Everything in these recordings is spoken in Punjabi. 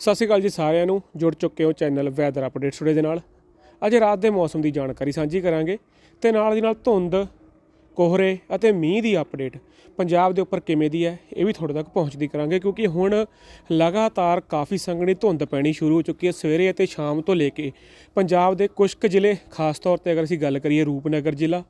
ਸਤਿ ਸ਼੍ਰੀ ਅਕਾਲ ਜੀ ਸਾਰਿਆਂ ਨੂੰ, ਜੁੜ ਚੁੱਕੇ ਹੋ ਚੈਨਲ ਵੈਦਰ ਅਪਡੇਟਸ ਟੁਡੇ ਦੇ ਨਾਲ। ਅੱਜ ਰਾਤ ਦੇ ਮੌਸਮ ਦੀ ਜਾਣਕਾਰੀ ਸਾਂਝੀ ਕਰਾਂਗੇ ਤੇ ਨਾਲ ਦੀ ਨਾਲ ਧੁੰਦ, ਕੋਹਰੇ ਅਤੇ ਮੀਂਹ ਦੀ ਅਪਡੇਟ ਪੰਜਾਬ ਦੇ ਉੱਪਰ ਕਿਵੇਂ ਦੀ ਹੈ, ਇਹ ਵੀ ਤੁਹਾਡੇ ਤੱਕ ਪਹੁੰਚਦੀ ਕਰਾਂਗੇ ਕਿਉਂਕਿ ਹੁਣ ਲਗਾਤਾਰ ਕਾਫੀ ਸੰਘਣੀ ਧੁੰਦ ਪੈਣੀ ਸ਼ੁਰੂ ਹੋ ਚੁੱਕੀ ਹੈ। ਸਵੇਰੇ ਅਤੇ ਸ਼ਾਮ ਤੋਂ ਲੈ ਕੇ ਪੰਜਾਬ ਦੇ ਕੁਝ ਕੁ ਜ਼ਿਲ੍ਹੇ, ਖਾਸ ਤੌਰ ਤੇ ਅਗਰ ਅਸੀਂ ਗੱਲ ਕਰੀਏ ਰੂਪਨਗਰ ਜ਼ਿਲ੍ਹਾ,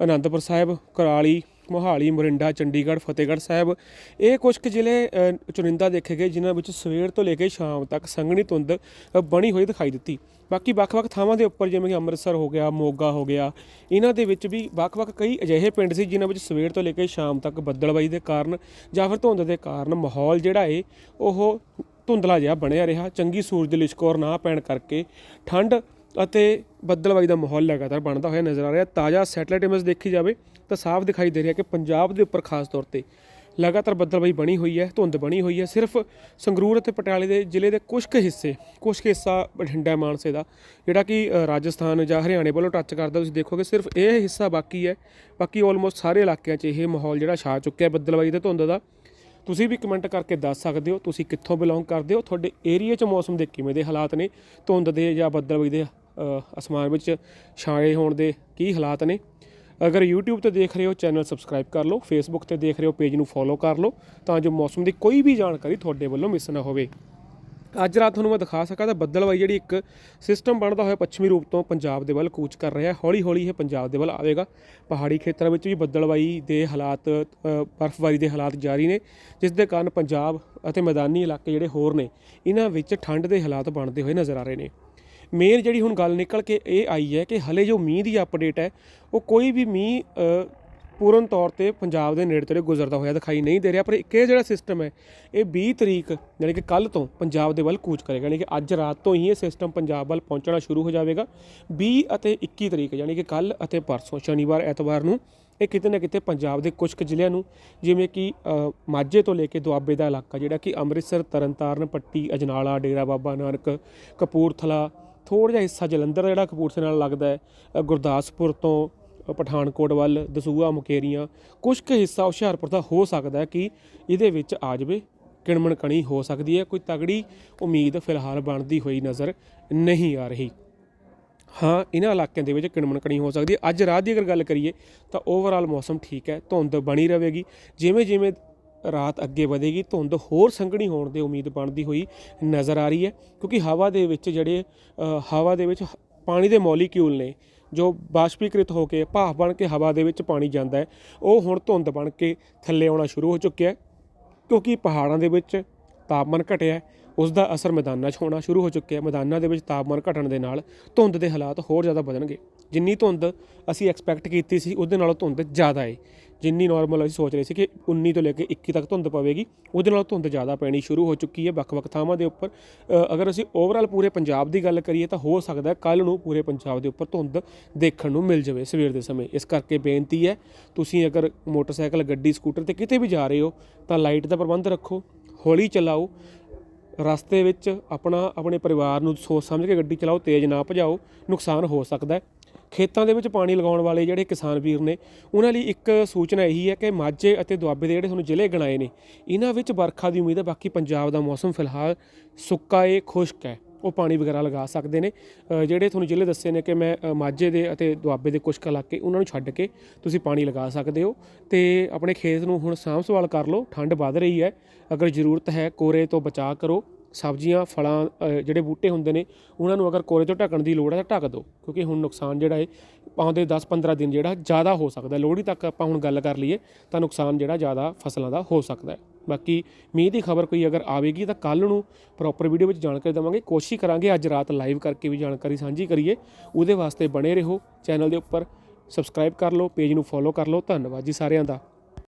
ਅਨੰਦਪੁਰ ਸਾਹਿਬ, ਕੁਰਾਲੀ ਮੋਹਾਲੀ ਮੋਰਿੰਡਾ ਚੰਡੀਗੜ੍ਹ ਫਤਿਹਗੜ੍ਹ ਸਾਹਿਬ ਇਹ ਕੁਝ ਕੁ ਜ਼ਿਲ੍ਹੇ ਅ, ਚੁਣਿੰਦਾ ਦੇਖੇ ਗਏ ਜਿਨ੍ਹਾਂ ਵਿੱਚ ਸਵੇਰ ਤੋਂ ਲੈ ਕੇ ਸ਼ਾਮ ਤੱਕ ਸੰਘਣੀ ਧੁੰਦ ਅ, ਬਣੀ ਹੋਈ ਦਿਖਾਈ ਦਿੱਤੀ। ਬਾਕੀ ਵੱਖ-ਵੱਖ ਥਾਵਾਂ ਦੇ ਉੱਪਰ ਜਿਵੇਂ ਕਿ ਅੰਮ੍ਰਿਤਸਰ ਹੋ ਗਿਆ ਮੋਗਾ ਹੋ ਗਿਆ ਇਹਨਾਂ ਦੇ ਵਿੱਚ ਵੀ ਵੱਖ-ਵੱਖ ਕਈ ਅਜਿਹੇ ਪਿੰਡ ਸੀ ਜਿਨ੍ਹਾਂ ਵਿੱਚ ਸਵੇਰ ਤੋਂ ਲੈ ਕੇ ਸ਼ਾਮ ਤੱਕ ਬੱਦਲਬਾਈ ਦੇ ਕਾਰਨ ਜਾਂ ਫਿਰ ਧੁੰਦ ਦੇ ਕਾਰਨ ਮਾਹੌਲ ਜਿਹੜਾ ਏ ਉਹ ਧੁੰਦਲਾ ਜਿਹਾ ਬਣਿਆ ਰਿਹਾ। ਚੰਗੀ ਸੂਰਜ ਦੀ ਲਿਸ਼ਕੋਰ ਨਾ ਪੈਣ ਕਰਕੇ ਠੰਡ ਅਤੇ ਬੱਦਲਬਾਈ ਦਾ ਮਾਹੌਲ ਲਗਾਤਾਰ ਬਣਦਾ ਹੋਇਆ ਨਜ਼ਰ ਆ ਰਿਹਾ। ਤਾਜ਼ਾ ਸੈਟਲਾਈਟ ਇਮੇਜ ਦੇਖੀ ਜਾਵੇ ਤਾਂ ਸਾਫ਼ ਦਿਖਾਈ ਦੇ ਰਿਹਾ ਕਿ ਪੰਜਾਬ ਦੇ ਉੱਪਰ ਖਾਸ ਤੌਰ ਤੇ ਲਗਾਤਾਰ ਬੱਦਲਬਾਈ ਬਣੀ ਹੋਈ ਹੈ, ਧੁੰਦ ਬਣੀ ਹੋਈ ਹੈ। ਸਿਰਫ ਸੰਗਰੂਰ ਅਤੇ ਪਟਿਆਲੇ ਦੇ ਜ਼ਿਲ੍ਹੇ ਦੇ ਕੁਝ ਕੁ ਹਿੱਸੇ, ਕੁਝ ਕੁ ਹਿੱਸਾ ਬਠਿੰਡਾ ਮਾਨਸੇ ਦਾ, ਜਿਹੜਾ ਕਿ ਰਾਜਸਥਾਨ ਜਾਂ ਹਰਿਆਣੇ ਵੱਲੋਂ ਟੱਚ ਕਰਦਾ, ਤੁਸੀਂ ਦੇਖੋਗੇ ਸਿਰਫ ਇਹ ਹਿੱਸਾ ਬਾਕੀ ਹੈ। ਬਾਕੀ ਆਲਮੋਸਟ ਸਾਰੇ ਇਲਾਕਿਆਂ 'ਚ ਇਹ ਮਾਹੌਲ ਜਿਹੜਾ ਛਾ ਚੁੱਕਿਆ ਬੱਦਲਬਾਈ ਤੇ ਧੁੰਦ ਦਾ। ਤੁਸੀਂ ਵੀ ਕਮੈਂਟ ਕਰਕੇ ਦੱਸ ਸਕਦੇ ਹੋ, ਤੁਸੀਂ ਕਿੱਥੋਂ ਬਿਲੋਂਗ ਕਰਦੇ ਹੋ, ਤੁਹਾਡੇ ਏਰੀਆ 'ਚ ਮੌਸਮ ਦੇ ਕਿਵੇਂ ਦੇ ਹਾਲਾਤ ਨੇ, ਧੁੰਦ ਦੇ ਜਾਂ ਬੱਦਲਬਾਈ ਦੇ ਅਸਮਾਨ ਵਿੱਚ ਛਾਏ ਹੋਣ ਦੇ ਕੀ ਹਾਲਾਤ ਨੇ? ਅਗਰ YouTube ਤੇ ਦੇਖ ਰਹੇ ਹੋ, ਚੈਨਲ ਸਬਸਕ੍ਰਾਈਬ ਕਰ ਲਓ, Facebook ਤੇ ਦੇਖ ਰਹੇ ਹੋ ਪੇਜ ਨੂੰ ਫੋਲੋ ਕਰ ਲਓ, ਤਾਂ ਜੋ ਮੌਸਮ ਦੀ ਕੋਈ ਵੀ ਜਾਣਕਾਰੀ ਤੁਹਾਡੇ ਵੱਲੋਂ ਮਿਸ ਨਾ ਹੋਵੇ। ਅੱਜ ਰਾਤ ਤੁਹਾਨੂੰ ਮੈਂ ਦਿਖਾ ਸਕਾਂ ਤਾਂ ਬੱਦਲਵਾਈ ਜਿਹੜੀ ਇੱਕ ਸਿਸਟਮ ਬਣਦਾ ਹੋਇਆ ਪੱਛਮੀ ਰੂਪ ਤੋਂ ਪੰਜਾਬ ਦੇ ਵੱਲ ਕੂਚ ਕਰ ਰਿਹਾ ਹੈ। ਹੌਲੀ ਹੌਲੀ ਇਹ ਪੰਜਾਬ ਦੇ ਵੱਲ ਆਵੇਗਾ। ਪਹਾੜੀ ਖੇਤਰਾਂ ਵਿੱਚ ਵੀ ਬੱਦਲਵਾਈ ਦੇ ਹਾਲਾਤ ਬਰਫ਼ਬਾਰੀ ਦੇ ਹਾਲਾਤ ਜਾਰੀ ਨੇ, ਜਿਸ ਦੇ ਕਾਰਨ ਪੰਜਾਬ ਅਤੇ ਮੈਦਾਨੀ ਇਲਾਕੇ ਜਿਹੜੇ ਹੋਰ ਨੇ, ਇਹਨਾਂ ਵਿੱਚ ਠੰਡ ਦੇ ਹਾਲਾਤ ਬਣਦੇ ਹੋਏ ਨਜ਼ਰ ਆ ਰਹੇ ਨੇ। ਮੇਨ ਜਿਹੜੀ ਹੁਣ ਗੱਲ ਨਿਕਲ ਕੇ ਇਹ ਆਈ ਹੈ ਕਿ ਹਲੇ ਜੋ ਮੀਂਹ ਦੀ ਅਪਡੇਟ ਹੈ, ਉਹ ਕੋਈ ਵੀ ਮੀਂਹ ਪੂਰਨ ਤੌਰ ਤੇ ਪੰਜਾਬ ਦੇ ਨੇੜੇ ਤੇੜੇ ਗੁਜ਼ਰਦਾ ਹੋਇਆ ਦਿਖਾਈ ਨਹੀਂ ਦੇ ਰਿਹਾ, ਪਰ ਇੱਕ ਇਹ ਜਿਹੜਾ ਸਿਸਟਮ ਹੈ, ਇਹ 20 ਤਰੀਕ, ਯਾਨੀ ਕਿ ਕੱਲ ਤੋਂ ਪੰਜਾਬ ਦੇ ਵੱਲ ਕੂਚ ਕਰੇਗਾ, ਯਾਨੀ ਕਿ ਅੱਜ ਰਾਤ ਤੋਂ ਹੀ ਇਹ ਸਿਸਟਮ ਪੰਜਾਬ ਵੱਲ ਪਹੁੰਚਣਾ ਸ਼ੁਰੂ ਹੋ ਜਾਵੇਗਾ। 20 ਅਤੇ 21 ਤਰੀਕ, ਯਾਨੀ ਕਿ ਕੱਲ ਅਤੇ ਪਰਸੋਂ, ਸ਼ਨੀਵਾਰ, ਐਤਵਾਰ ਨੂੰ ਇਹ ਕਿਤੇ ਨਾ ਕਿਤੇ ਪੰਜਾਬ ਦੇ ਕੁਝ ਕੁ ਜ਼ਿਲ੍ਹਿਆਂ ਨੂੰ, ਜਿਵੇਂ ਕਿ ਮਾਝੇ ਤੋਂ ਲੈ ਕੇ ਦੁਆਬੇ ਦਾ ਇਲਾਕਾ, ਜਿਹੜਾ ਕਿ ਅੰਮ੍ਰਿਤਸਰ, ਤਰਨਤਾਰਨ, ਪੱਟੀ, ਅਜਨਾਲਾ, ਡੇਰਾ ਬਾਬਾ ਨਾਨਕ, ਕਪੂਰਥਲਾ ਥੋੜ੍ਹਾ ਜਿਹਾ ਹਿੱਸਾ ਜਲੰਧਰ ਦਾ ਜਿਹੜਾ ਕਪੂਰਥਲੇ ਨਾਲ ਲੱਗਦਾ ਹੈ ਗੁਰਦਾਸਪੁਰ ਤੋਂ ਪਠਾਨਕੋਟ ਵੱਲ, ਦਸੂਹਾ, ਮੁਕੇਰੀਆਂ ਕੁਝ ਕੁ ਹਿੱਸਾ ਹੁਸ਼ਿਆਰਪੁਰ ਦਾ ਹੋ ਸਕਦਾ ਹੈ ਕਿ ਇਹਦੇ ਵਿੱਚ ਆ ਜਾਵੇ, ਕਿਣਮਣ ਕਣੀ ਹੋ ਸਕਦੀ ਹੈ, ਕੋਈ ਤਗੜੀ ਉਮੀਦ ਫਿਲਹਾਲ ਬਣਦੀ ਹੋਈ ਨਜ਼ਰ ਨਹੀਂ ਆ ਰਹੀ। ਹਾਂ, ਇਹਨਾਂ ਇਲਾਕਿਆਂ ਦੇ ਵਿੱਚ ਕਿਣਮਣ ਕਣੀ ਹੋ ਸਕਦੀ ਹੈ। ਅੱਜ ਰਾਤ ਦੀ ਅਗਰ ਗੱਲ ਕਰੀਏ ਤਾਂ ਓਵਰਆਲ ਮੌਸਮ ਠੀਕ ਹੈ, ਧੁੰਦ ਬਣੀ ਰਹੇਗੀ ਜਿਵੇਂ ਜਿਵੇਂ ਰਾਤ ਅੱਗੇ ਵਧੇਗੀ ਧੁੰਦ ਹੋਰ ਸੰਘਣੀ ਹੋਣ ਦੀ ਉਮੀਦ ਬਣਦੀ ਹੋਈ ਨਜ਼ਰ ਆ ਰਹੀ ਹੈ ਕਿਉਂਕਿ ਹਵਾ ਦੇ ਵਿੱਚ ਜਿਹੜੇ ਹਵਾ ਦੇ ਵਿੱਚ ਹ- ਪਾਣੀ ਦੇ ਮੋਲੀਕਿਊਲ ਨੇ ਜੋ ਬਾਸ਼ਪੀਕ੍ਰਿਤ ਹੋ ਕੇ ਭਾਫ ਬਣ ਕੇ ਹਵਾ ਦੇ ਵਿੱਚ ਪਾਣੀ ਜਾਂਦਾ ਹੈ ਉਹ ਹੁਣ ਧੁੰਦ ਬਣ ਕੇ ਥੱਲੇ ਆਉਣਾ ਸ਼ੁਰੂ ਹੋ ਚੁੱਕਿਆ ਹੈ ਕਿਉਂਕਿ ਪਹਾੜਾਂ ਦੇ ਵਿੱਚ ਤਾਪਮਾਨ ਘਟਿਆ ਹੈ, ਉਸ ਦਾ ਅਸਰ ਮੈਦਾਨਾਂ 'ਚ ਹੋਣਾ ਸ਼ੁਰੂ ਹੋ ਚੁੱਕਿਆ ਹੈ ਮੈਦਾਨਾਂ ਦੇ ਵਿੱਚ ਤਾਪਮਾਨ ਘਟਣ ਦੇ ਨਾਲ ਧੁੰਦ ਦੇ ਹਾਲਾਤ ਹੋਰ ਜ਼ਿਆਦਾ ਵਧਣਗੇ। ਜਿੰਨੀ ਧੁੰਦ ਅਸੀਂ ਐਕਸਪੈਕਟ ਕੀਤੀ ਸੀ, ਉਹਦੇ ਨਾਲੋਂ ਧੁੰਦ ਜ਼ਿਆਦਾ ਹੈ ਜਿੰਨੀ ਨਾਰਮਲ ਅਸੀਂ ਸੋਚ ਰਹੇ ਸੀ ਕਿ 19 ਤੋਂ ਲੈ ਕੇ 21 ਤੱਕ ਧੁੰਦ ਪਵੇਗੀ, ਉਹਦੇ ਨਾਲੋਂ ਧੁੰਦ ਜ਼ਿਆਦਾ ਪੈਣੀ ਸ਼ੁਰੂ ਹੋ ਚੁੱਕੀ ਹੈ ਵੱਖ-ਵੱਖ ਥਾਵਾਂ ਦੇ ਉੱਪਰ। ਅਗਰ ਅਸੀਂ ਓਵਰਆਲ ਪੂਰੇ ਪੰਜਾਬ ਦੀ ਗੱਲ ਕਰੀਏ ਤਾਂ ਹੋ ਸਕਦਾ ਹੈ ਕੱਲ ਨੂੰ ਪੂਰੇ ਪੰਜਾਬ ਦੇ ਉੱਪਰ ਧੁੰਦ ਦੇਖਣ ਨੂੰ ਮਿਲ ਜਾਵੇ ਸਵੇਰ ਦੇ ਸਮੇਂ। ਇਸ ਕਰਕੇ ਬੇਨਤੀ ਹੈ ਤੁਸੀਂ ਅਗਰ ਮੋਟਰਸਾਈਕਲ, ਗੱਡੀ, ਸਕੂਟਰ ਤੇ ਕਿਤੇ ਵੀ ਜਾ ਰਹੇ ਹੋ, ਤਾਂ ਲਾਈਟ ਦਾ ਪ੍ਰਬੰਧ ਰੱਖੋ, ਹੌਲੀ ਚਲਾਓ, ਰਸਤੇ ਵਿੱਚ ਆਪਣਾ, ਆਪਣੇ ਪਰਿਵਾਰ ਨੂੰ ਸੋਚ ਸਮਝ ਕੇ ਗੱਡੀ ਚਲਾਓ, ਤੇਜ਼ ਨਾ ਭਜਾਓ, ਨੁਕਸਾਨ ਹੋ ਸਕਦਾ ਹੈ ਖੇਤਾਂ ਦੇ ਵਿੱਚ ਪਾਣੀ ਲਗਾਉਣ ਵਾਲੇ ਜਿਹੜੇ ਕਿਸਾਨ ਵੀਰ ਨੇ, ਉਹਨਾਂ ਲਈ ਇੱਕ ਸੂਚਨਾ ਇਹੀ ਹੈ ਕਿ ਮਾਝੇ ਅਤੇ ਦੁਆਬੇ ਦੇ ਜਿਹੜੇ ਤੁਹਾਨੂੰ ਜ਼ਿਲ੍ਹੇ ਗਣਾਏ ਨੇ, ਇਹਨਾਂ ਵਿੱਚ ਵਰਖਾ ਦੀ ਉਮੀਦ ਹੈ, ਬਾਕੀ ਪੰਜਾਬ ਦਾ ਮੌਸਮ ਫਿਲਹਾਲ ਸੁੱਕਾ ਏ, ਖੁਸ਼ਕ ਹੈ। ਉਹ ਪਾਣੀ ਵਗੈਰਾ ਲਗਾ ਸਕਦੇ ਨੇ। ਜਿਹੜੇ ਤੁਹਾਨੂੰ ਜ਼ਿਲ੍ਹੇ ਦੱਸੇ ਨੇ ਕਿ ਮੈਂ ਮਾਝੇ ਦੇ ਅਤੇ ਦੁਆਬੇ ਦੇ ਕੁਝ ਇਲਾਕੇ, ਉਹਨਾਂ ਨੂੰ ਛੱਡ ਕੇ ਤੁਸੀਂ ਪਾਣੀ ਲਗਾ ਸਕਦੇ ਹੋ। ਤੇ ਆਪਣੇ ਖੇਤ ਨੂੰ ਹੁਣ ਸਾਂਭ ਸੰਭਾਲ ਕਰ ਲਓ, ਠੰਡ ਵੱਧ ਰਹੀ ਹੈ। ਅਗਰ ਜ਼ਰੂਰਤ ਹੈ, ਕੋਰੇ ਤੋਂ ਬਚਾਅ ਕਰੋ। ਸਬਜ਼ੀਆਂ, ਫਲਾਂ ਜਿਹੜੇ ਬੂਟੇ ਹੁੰਦੇ ਨੇ, ਉਹਨਾਂ ਨੂੰ ਅਗਰ ਕੋਰੇ ਤੋਂ ਢੱਕਣ ਦੀ ਲੋੜ ਹੈ ਤਾਂ ਢੱਕ ਦਿਓ, ਕਿਉਂਕਿ ਹੁਣ ਨੁਕਸਾਨ ਜਿਹੜਾ ਹੈ ਆਉਂਦੇ 10-15 ਦਿਨ ਜਿਹੜਾ ਜ਼ਿਆਦਾ ਹੋ ਸਕਦਾ। ਲੋਹੜੀ ਤੱਕ ਆਪਾਂ ਹੁਣ ਗੱਲ ਕਰ ਲਈਏ, ਤਾਂ ਨੁਕਸਾਨ ਜਿਹੜਾ ਜ਼ਿਆਦਾ ਫਸਲਾਂ ਦਾ ਹੋ ਸਕਦਾ ਹੈ। ਬਾਕੀ ਮੀਂਹ ਦੀ ਖਬਰ ਕੋਈ ਅਗਰ ਆਵੇਗੀ ਤਾਂ ਕੱਲ ਨੂੰ ਪ੍ਰੋਪਰ ਵੀਡੀਓ ਵਿੱਚ ਜਾਣਕਾਰੀ ਦੇਵਾਂਗੇ। ਕੋਸ਼ਿਸ਼ ਕਰਾਂਗੇ ਅੱਜ ਰਾਤ ਲਾਈਵ ਕਰਕੇ ਵੀ ਜਾਣਕਾਰੀ ਸਾਂਝੀ ਕਰੀਏ। ਉਹਦੇ ਵਾਸਤੇ ਬਣੇ ਰਹੋ ਚੈਨਲ ਦੇ ਉੱਪਰ ਸਬਸਕ੍ਰਾਈਬ ਕਰ ਲਓ ਪੇਜ ਨੂੰ ਫੋਲੋ ਕਰ ਲਓ। ਧੰਨਵਾਦ ਜੀ ਸਾਰਿਆਂ ਦਾ।